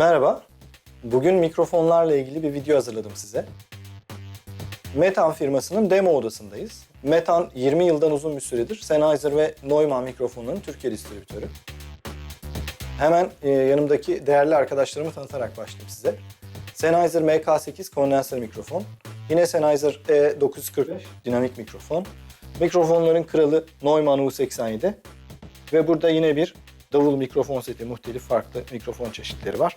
Merhaba. Bugün mikrofonlarla ilgili bir video hazırladım size. Metan firmasının demo odasındayız. Metan 20 yıldan uzun bir süredir Sennheiser ve Neumann mikrofonların Türkiye distribütörü. Hemen e, yanımdaki değerli arkadaşlarımı tanıtarak başlayayım size. Sennheiser MK8 kondenser mikrofon. Yine Sennheiser E945 dinamik mikrofon. Mikrofonların kralı Neumann U87. Ve burada yine bir davul mikrofon seti, muhtelif farklı mikrofon çeşitleri var.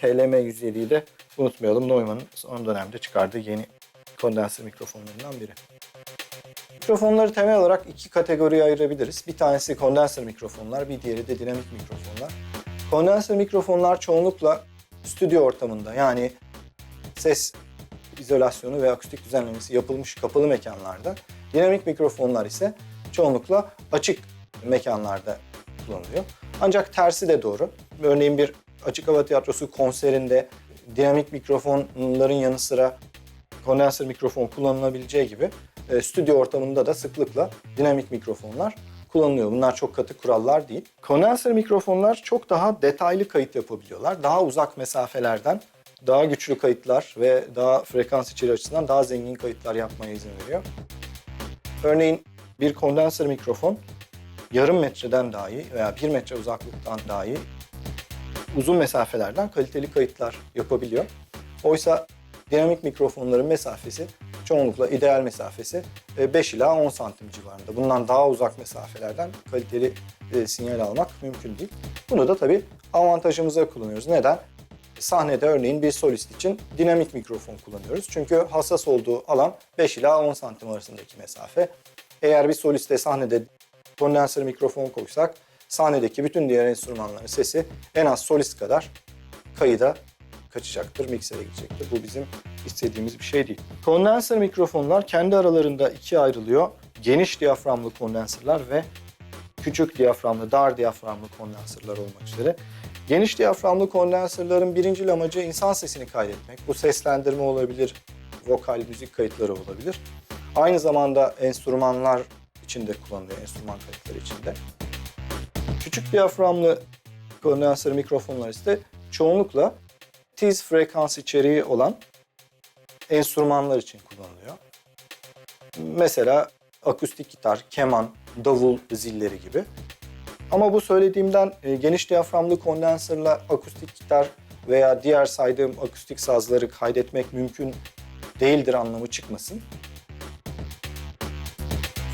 TLM 107'yi de unutmayalım. Neumann'ın son dönemde çıkardığı yeni kondenser mikrofonlarından biri. Mikrofonları temel olarak iki kategoriye ayırabiliriz. Bir tanesi kondenser mikrofonlar, bir diğeri de dinamik mikrofonlar. Kondenser mikrofonlar çoğunlukla stüdyo ortamında yani ses izolasyonu ve akustik düzenlemesi yapılmış kapalı mekanlarda. Dinamik mikrofonlar ise çoğunlukla açık mekanlarda kullanılıyor. Ancak tersi de doğru. Örneğin bir açık hava tiyatrosu konserinde dinamik mikrofonların yanı sıra kondenser mikrofon kullanılabileceği gibi e, stüdyo ortamında da sıklıkla dinamik mikrofonlar kullanılıyor. Bunlar çok katı kurallar değil. Kondenser mikrofonlar çok daha detaylı kayıt yapabiliyorlar. Daha uzak mesafelerden daha güçlü kayıtlar ve daha frekans içeri açısından daha zengin kayıtlar yapmaya izin veriyor. Örneğin bir kondenser mikrofon yarım metreden dahi veya bir metre uzaklıktan dahi uzun mesafelerden kaliteli kayıtlar yapabiliyor. Oysa dinamik mikrofonların mesafesi çoğunlukla ideal mesafesi 5 ila 10 santim civarında. Bundan daha uzak mesafelerden kaliteli e, sinyal almak mümkün değil. Bunu da tabii avantajımıza kullanıyoruz. Neden? Sahnede örneğin bir solist için dinamik mikrofon kullanıyoruz. Çünkü hassas olduğu alan 5 ila 10 santim arasındaki mesafe. Eğer bir soliste sahnede kondenser mikrofon koysak sahnedeki bütün diğer enstrümanların sesi en az solist kadar kayıda kaçacaktır, miksere gidecektir. Bu bizim istediğimiz bir şey değil. Kondenser mikrofonlar kendi aralarında ikiye ayrılıyor. Geniş diyaframlı kondenserler ve küçük diyaframlı, dar diyaframlı kondenserler olmak üzere. Geniş diyaframlı kondenserlerin birinci amacı insan sesini kaydetmek. Bu seslendirme olabilir, vokal, müzik kayıtları olabilir. Aynı zamanda enstrümanlar içinde kullanılıyor, enstrüman kayıtları içinde. Küçük diyaframlı kondenser mikrofonlar ise çoğunlukla tiz frekans içeriği olan enstrümanlar için kullanılıyor. Mesela akustik gitar, keman, davul zilleri gibi. Ama bu söylediğimden e, geniş diyaframlı kondenserla akustik gitar veya diğer saydığım akustik sazları kaydetmek mümkün değildir anlamı çıkmasın.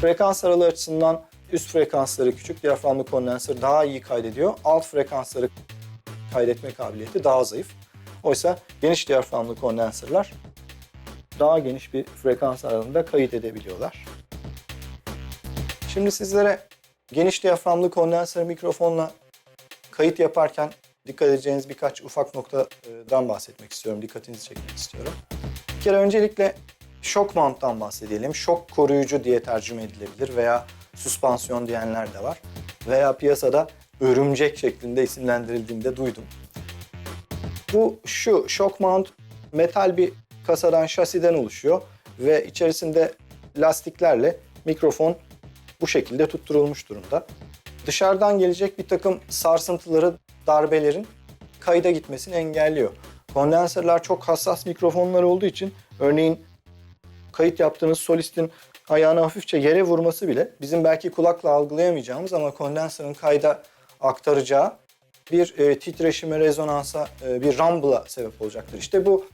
Frekans aralığı açısından üst frekansları küçük diyaframlı kondenser daha iyi kaydediyor. Alt frekansları kaydetme kabiliyeti daha zayıf. Oysa geniş diyaframlı kondenserler daha geniş bir frekans aralığında kayıt edebiliyorlar. Şimdi sizlere geniş diyaframlı kondenser mikrofonla kayıt yaparken dikkat edeceğiniz birkaç ufak noktadan bahsetmek istiyorum, dikkatinizi çekmek istiyorum. Bir kere öncelikle shock mount'tan bahsedelim. Şok koruyucu diye tercüme edilebilir veya süspansiyon diyenler de var. Veya piyasada örümcek şeklinde isimlendirildiğini de duydum. Bu şu shock mount metal bir kasadan şasiden oluşuyor ve içerisinde lastiklerle mikrofon bu şekilde tutturulmuş durumda. Dışarıdan gelecek bir takım sarsıntıları, darbelerin kayda gitmesini engelliyor. Kondenserler çok hassas mikrofonlar olduğu için örneğin kayıt yaptığınız solistin ayağını hafifçe yere vurması bile bizim belki kulakla algılayamayacağımız ama kondenserin kayda aktaracağı bir e, titreşime, rezonansa, e, bir rumble'a sebep olacaktır. İşte bu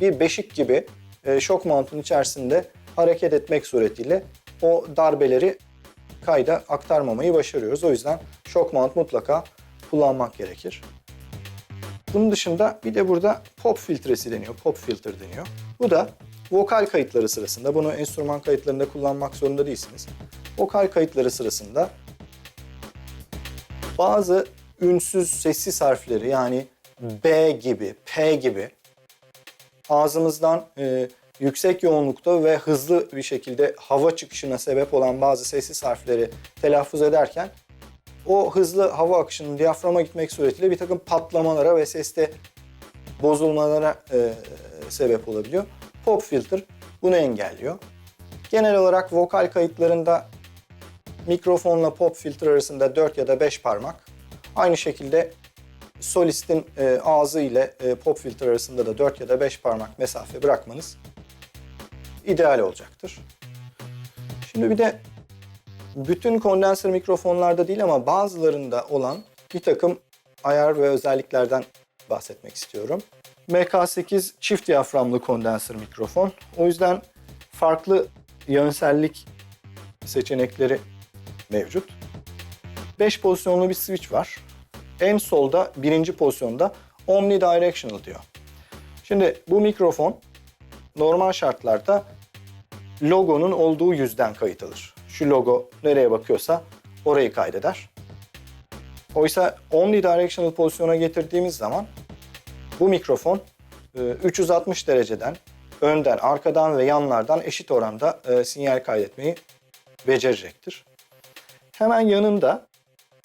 bir beşik gibi e, shock mount'un içerisinde hareket etmek suretiyle o darbeleri kayda aktarmamayı başarıyoruz. O yüzden shock mount mutlaka kullanmak gerekir. Bunun dışında bir de burada pop filtresi deniyor, pop filter deniyor. Bu da vokal kayıtları sırasında, bunu enstrüman kayıtlarında kullanmak zorunda değilsiniz. Vokal kayıtları sırasında bazı ünsüz sessiz harfleri yani B gibi, P gibi ağzımızdan e, yüksek yoğunlukta ve hızlı bir şekilde hava çıkışına sebep olan bazı sessiz harfleri telaffuz ederken o hızlı hava akışının diyaframa gitmek suretiyle bir takım patlamalara ve seste bozulmalara e, sebep olabiliyor. Pop filter bunu engelliyor. Genel olarak vokal kayıtlarında mikrofonla pop filter arasında 4 ya da 5 parmak. Aynı şekilde solistin e, ağzı ile e, pop filtre arasında da 4 ya da 5 parmak mesafe bırakmanız ideal olacaktır. Şimdi bir de bütün kondenser mikrofonlarda değil ama bazılarında olan bir takım ayar ve özelliklerden bahsetmek istiyorum. MK8 çift diyaframlı kondenser mikrofon. O yüzden farklı yönsellik seçenekleri mevcut. 5 pozisyonlu bir switch var. En solda birinci pozisyonda omnidirectional diyor. Şimdi bu mikrofon normal şartlarda logonun olduğu yüzden kayıt alır. Şu logo nereye bakıyorsa orayı kaydeder. Oysa omnidirectional pozisyona getirdiğimiz zaman bu mikrofon e, 360 dereceden önden, arkadan ve yanlardan eşit oranda e, sinyal kaydetmeyi becerecektir. Hemen yanında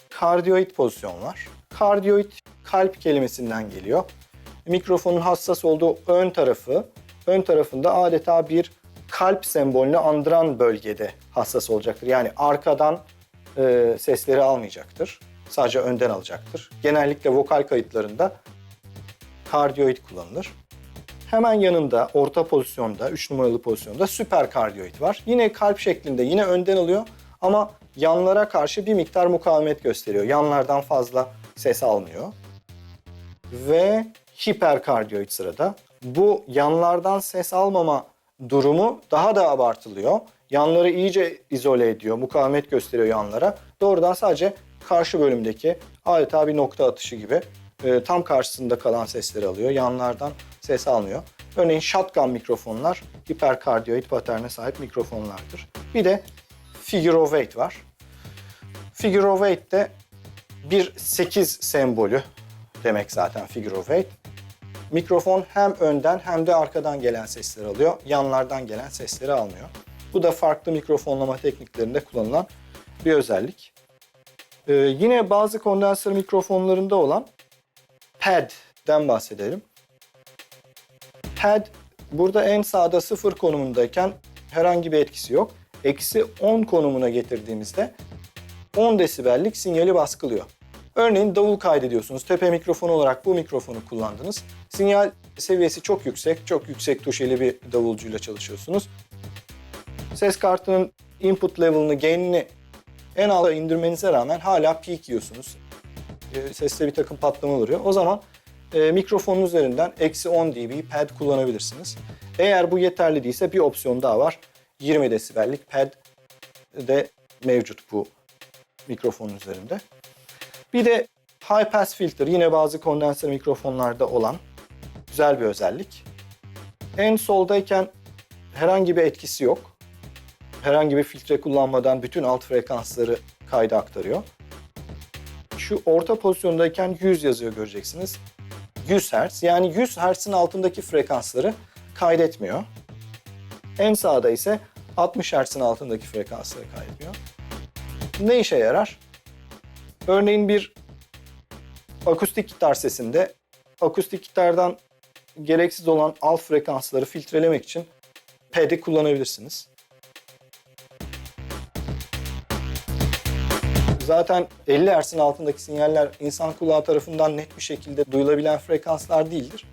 kardioid pozisyon var. Kardioid kalp kelimesinden geliyor. Mikrofonun hassas olduğu ön tarafı, ön tarafında adeta bir kalp sembolünü andıran bölgede hassas olacaktır. Yani arkadan e, sesleri almayacaktır. Sadece önden alacaktır. Genellikle vokal kayıtlarında kardioid kullanılır. Hemen yanında orta pozisyonda, 3 numaralı pozisyonda süper kardioid var. Yine kalp şeklinde, yine önden alıyor ama yanlara karşı bir miktar mukavemet gösteriyor. Yanlardan fazla ses almıyor. Ve hiperkardioid sırada. Bu yanlardan ses almama durumu daha da abartılıyor. Yanları iyice izole ediyor, mukavemet gösteriyor yanlara. Doğrudan sadece karşı bölümdeki adeta bir nokta atışı gibi e, tam karşısında kalan sesleri alıyor. Yanlardan ses almıyor. Örneğin shotgun mikrofonlar hiperkardioid paterne sahip mikrofonlardır. Bir de figure of eight var. Figure of eight de bir 8 sembolü demek zaten figure of eight. Mikrofon hem önden hem de arkadan gelen sesleri alıyor. Yanlardan gelen sesleri almıyor. Bu da farklı mikrofonlama tekniklerinde kullanılan bir özellik. Ee, yine bazı kondenser mikrofonlarında olan pad'den bahsedelim. Pad burada en sağda sıfır konumundayken herhangi bir etkisi yok. Eksi 10 konumuna getirdiğimizde 10 desibellik sinyali baskılıyor. Örneğin davul kaydediyorsunuz. Tepe mikrofon olarak bu mikrofonu kullandınız. Sinyal seviyesi çok yüksek, çok yüksek tuşeli bir davulcuyla çalışıyorsunuz. Ses kartının input level'ını, gain'ini en alta indirmenize rağmen hala peak yiyorsunuz. E, seste bir takım patlama oluyor. O zaman e, mikrofonun üzerinden eksi 10 dB pad kullanabilirsiniz. Eğer bu yeterli değilse bir opsiyon daha var. 20 desibellik pad de mevcut bu mikrofonun üzerinde. Bir de high pass filter yine bazı kondenser mikrofonlarda olan güzel bir özellik. En soldayken herhangi bir etkisi yok. Herhangi bir filtre kullanmadan bütün alt frekansları kayda aktarıyor. Şu orta pozisyondayken 100 yazıyor göreceksiniz. 100 Hz yani 100 Hz'in altındaki frekansları kaydetmiyor. En sağda ise 60 Hz'in altındaki frekansları kaydediyor. Ne işe yarar? Örneğin bir akustik gitar sesinde akustik gitardan gereksiz olan alt frekansları filtrelemek için pad'i kullanabilirsiniz. Zaten 50 Hz'in altındaki sinyaller insan kulağı tarafından net bir şekilde duyulabilen frekanslar değildir.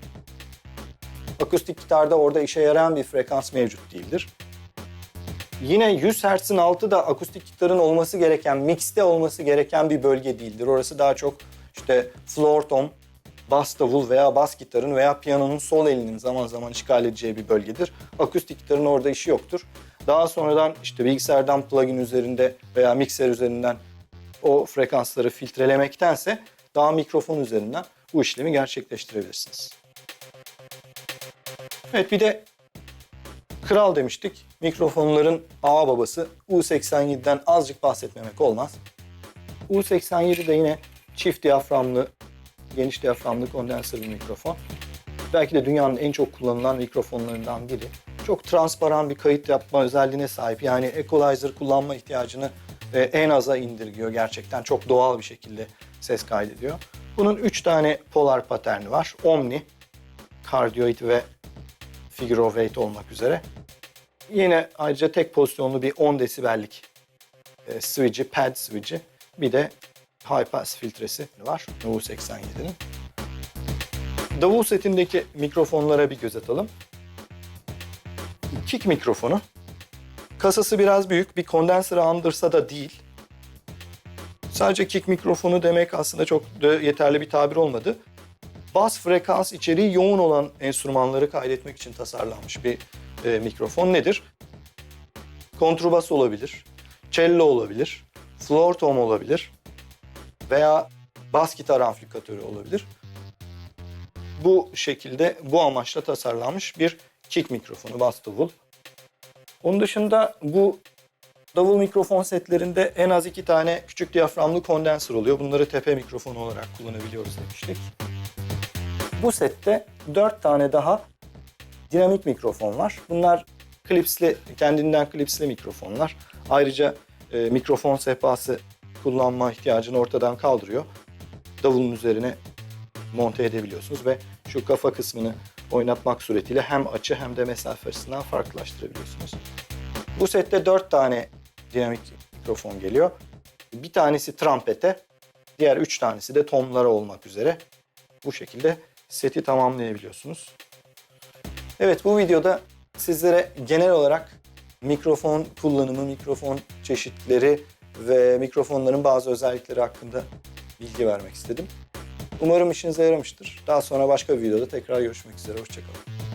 Akustik gitarda orada işe yarayan bir frekans mevcut değildir. Yine 100 Hz'in altı da akustik gitarın olması gereken, mixte olması gereken bir bölge değildir. Orası daha çok işte floor tom, bas davul veya bas gitarın veya piyanonun sol elinin zaman zaman işgal edeceği bir bölgedir. Akustik gitarın orada işi yoktur. Daha sonradan işte bilgisayardan plugin üzerinde veya mikser üzerinden o frekansları filtrelemektense daha mikrofon üzerinden bu işlemi gerçekleştirebilirsiniz. Evet bir de kral demiştik. Mikrofonların ağ babası U87'den azıcık bahsetmemek olmaz. U87 de yine çift diyaframlı, geniş diyaframlı kondenser bir mikrofon. Belki de dünyanın en çok kullanılan mikrofonlarından biri. Çok transparan bir kayıt yapma özelliğine sahip. Yani equalizer kullanma ihtiyacını e, en aza indirgiyor gerçekten. Çok doğal bir şekilde ses kaydediyor. Bunun 3 tane polar paterni var. Omni, kardioid ve figure of eight olmak üzere. Yine ayrıca tek pozisyonlu bir 10 desibellik e, switch'i, pad switch'i. Bir de high pass filtresi var U87'nin. Davul setindeki mikrofonlara bir göz atalım. Kick mikrofonu. Kasası biraz büyük, bir kondenserı andırsa da değil. Sadece kick mikrofonu demek aslında çok da yeterli bir tabir olmadı. Bas frekans içeriği yoğun olan enstrümanları kaydetmek için tasarlanmış bir e, mikrofon nedir? Kontrbas olabilir, cello olabilir, floor tom olabilir veya bas gitar amplifikatörü olabilir. Bu şekilde bu amaçla tasarlanmış bir kick mikrofonu, bas davul. Onun dışında bu davul mikrofon setlerinde en az iki tane küçük diyaframlı kondenser oluyor. Bunları tepe mikrofonu olarak kullanabiliyoruz demiştik. Bu sette dört tane daha dinamik mikrofon var. Bunlar klipsli, kendinden klipsli mikrofonlar. Ayrıca e, mikrofon sehpası kullanma ihtiyacını ortadan kaldırıyor. Davulun üzerine monte edebiliyorsunuz ve şu kafa kısmını oynatmak suretiyle hem açı hem de mesafe açısından farklılaştırabiliyorsunuz. Bu sette dört tane dinamik mikrofon geliyor. Bir tanesi trampete, diğer üç tanesi de tomlara olmak üzere. Bu şekilde seti tamamlayabiliyorsunuz. Evet bu videoda sizlere genel olarak mikrofon kullanımı, mikrofon çeşitleri ve mikrofonların bazı özellikleri hakkında bilgi vermek istedim. Umarım işinize yaramıştır. Daha sonra başka bir videoda tekrar görüşmek üzere. Hoşçakalın.